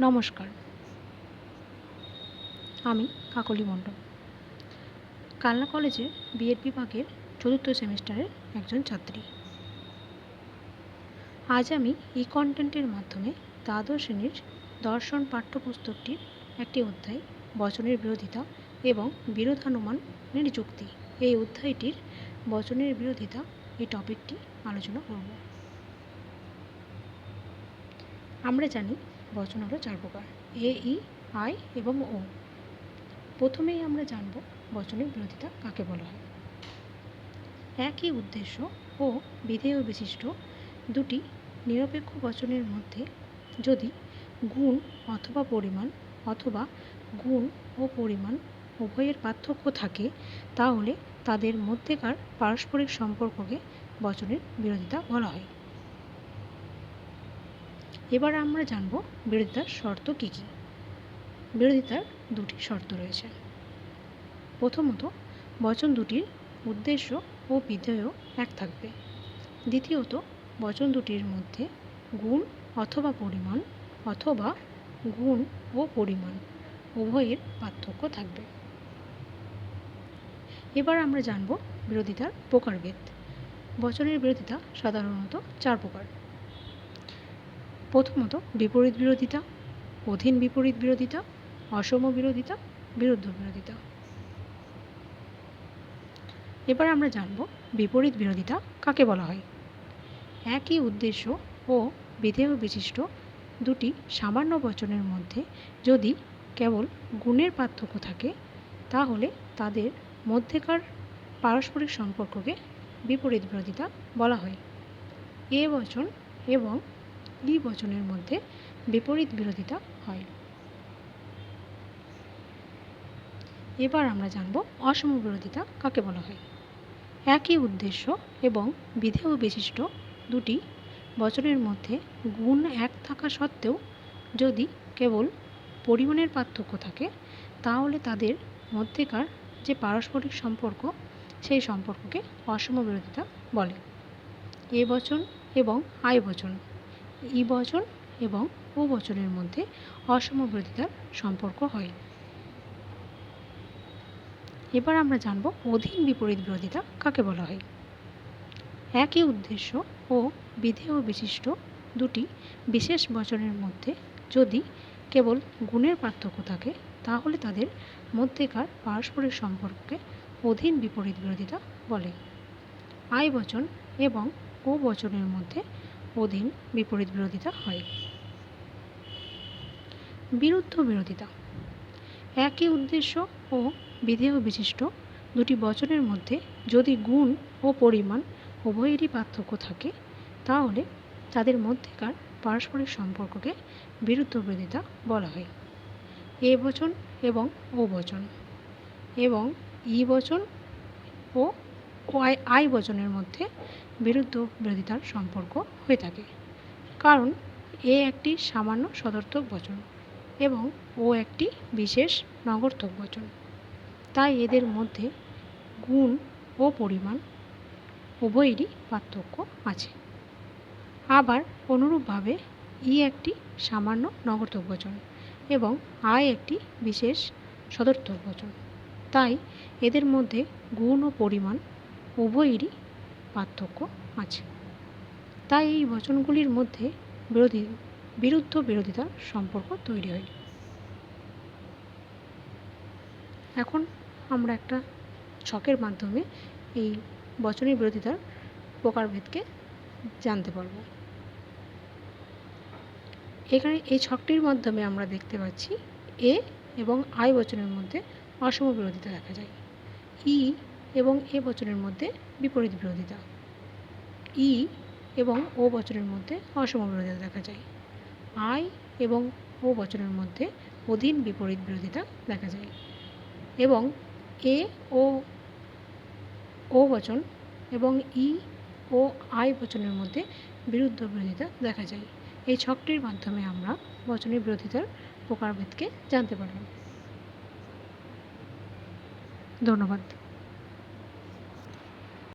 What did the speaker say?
নমস্কার। আমি কাকলি মণ্ডল। কালনা কলেজে বিএড বিভাগের চতুর্থ সেমিস্টারের একজন ছাত্রী। আজ আমি ই কন্টেন্টের মাধ্যমে দ্বাদশ শ্রেণির দর্শন পাঠ্যপুস্তকটির একটি অধ্যায়, বচনের বিরোধিতা এবং বিরোধানুমানের যুক্তি। এই অধ্যায়টির বচনের বিরোধিতা এই টপিকটি আলোচনা করব। আমরা জানি বচন হলো চার প্রকার। এ, ই, আই এবং ও। প্রথমেই আমরা জানব বচনের বিরোধিতা কাকে বলা হয়। একই উদ্দেশ্য ও বিধেয় বিশিষ্ট দুটি নিরপেক্ষ বচনের মধ্যে যদি গুণ অথবা পরিমাণ অথবা গুণ ও পরিমাণ উভয়ের পার্থক্য থাকে, তাহলে তাদের মধ্যেকার পারস্পরিক সম্পর্ককে বচনের বিরোধিতা বলা হয়। এবার আমরা জানব বিরোধিতার শর্ত কী কী। বিরোধিতার দুটি শর্ত রয়েছে। প্রথমত, বচন দুটির উদ্দেশ্য ও বিধেয় এক থাকবে। দ্বিতীয়ত, বচন দুটির মধ্যে গুণ অথবা পরিমাণ অথবা গুণ ও পরিমাণ উভয়ের পার্থক্য থাকবে। এবার আমরা জানব বিরোধিতার প্রকারভেদ। বচনের বিরোধিতা সাধারণত চার প্রকার। প্রথমত বিপরীত বিরোধিতা অধীন বিপরীত বিরোধিতা, অসম বিরোধিতা, বিরুদ্ধ বিরোধিতা। এবার আমরা জানব বিপরীত বিরোধিতা কাকে বলা হয়। একই উদ্দেশ্য ও বিধেয় বিশিষ্ট দুটি সামান্য বচনের মধ্যে যদি কেবল গুণের পার্থক্য থাকে, তাহলে তাদের মধ্যেকার পারস্পরিক সম্পর্ককে বিপরীত বিরোধিতা বলা হয়। এ বচন এবং ই বচনের মধ্যে বিপরীত বিরোধিতা হয়। এবার আমরা জানব অসম বিরোধিতা কাকে বলা হয়। একই উদ্দেশ্য এবং বিধেয় বিশিষ্ট দুটি বচনের মধ্যে গুণ এক থাকা সত্ত্বেও যদি কেবল পরিমাণের পার্থক্য থাকে, তাহলে তাদের মধ্যেকার যে পারস্পরিক সম্পর্ক, সেই সম্পর্ককে অসম বিরোধিতা বলে। এ বচন এবং আয় বচন ই বচন এবং ও বচনের মধ্যে অসম বিরোধিতার সম্পর্ক হয়। এবার আমরা জানব অধীন বিপরীত বিরোধিতা কাকে বলা হয়। একই উদ্দেশ্য ও বিধেয় বিশিষ্ট দুটি বিশেষ বচনের মধ্যে যদি কেবল গুণের পার্থক্য থাকে, তাহলে তাদের মধ্যেকার পারস্পরিক সম্পর্ককে অধীন বিপরীত বিরোধিতা বলে। আয় বচন এবং ও বচনের মধ্যে অধীন বিপরীত বিরোধিতা হয়। বিরুদ্ধ বিরোধিতা। একই উদ্দেশ্য ও বিধেয় বিশিষ্ট দুটি বচনের মধ্যে যদি গুণ ও পরিমাণ উভয়েরই পার্থক্য থাকে, তাহলে তাদের মধ্যেকার পারস্পরিক সম্পর্ককে বিরুদ্ধ বিরোধিতা বলা হয়। এ বচন এবং ও বচন এবং ই বচন ও আই আই বচনের মধ্যে বিরুদ্ধ বিরোধিতার সম্পর্ক হয়ে থাকে। কারণ, এ একটি সামান্য সদর্থক বচন এবং ও একটি বিশেষ নগর্থক বচন। তাই এদের মধ্যে গুণ ও পরিমাণ উভয়েরই পার্থক্য আছে। আবার অনুরূপভাবে, ই একটি সামান্য নগর্থক বচন এবং আয় একটি বিশেষ সদর্থক বচন। তাই এদের মধ্যে গুণ ও পরিমাণ উভয়েরই পার্থক্য আছে। তাই এই বচনগুলির মধ্যে বিরোধী, বিরুদ্ধ বিরোধিতার সম্পর্ক তৈরি হয় এখন আমরা একটা ছকের মাধ্যমে এই বচনের বিরোধিতার প্রকারভেদকে জানতে পারব। এখানে এই ছকটির মাধ্যমে আমরা দেখতে পাচ্ছি এ এবং আই বচনের মধ্যে অসম বিরোধিতা দেখা যায়। ই এবং এ বচনের মধ্যে বিপরীত বিরোধিতা। ই এবং ও বচনের মধ্যে অসম বিরোধিতা দেখা যায়। আই এবং ও বচনের মধ্যে অধীন বিপরীত বিরোধিতা দেখা যায়। এবং এ, ও ও বচন এবং ই ও আই বচনের মধ্যে বিরুদ্ধ বিরোধিতা দেখা যায়। এই ছকটির মাধ্যমে আমরা বচনের বিরোধিতার প্রকারভেদকে জানতে পারলাম। ধন্যবাদ।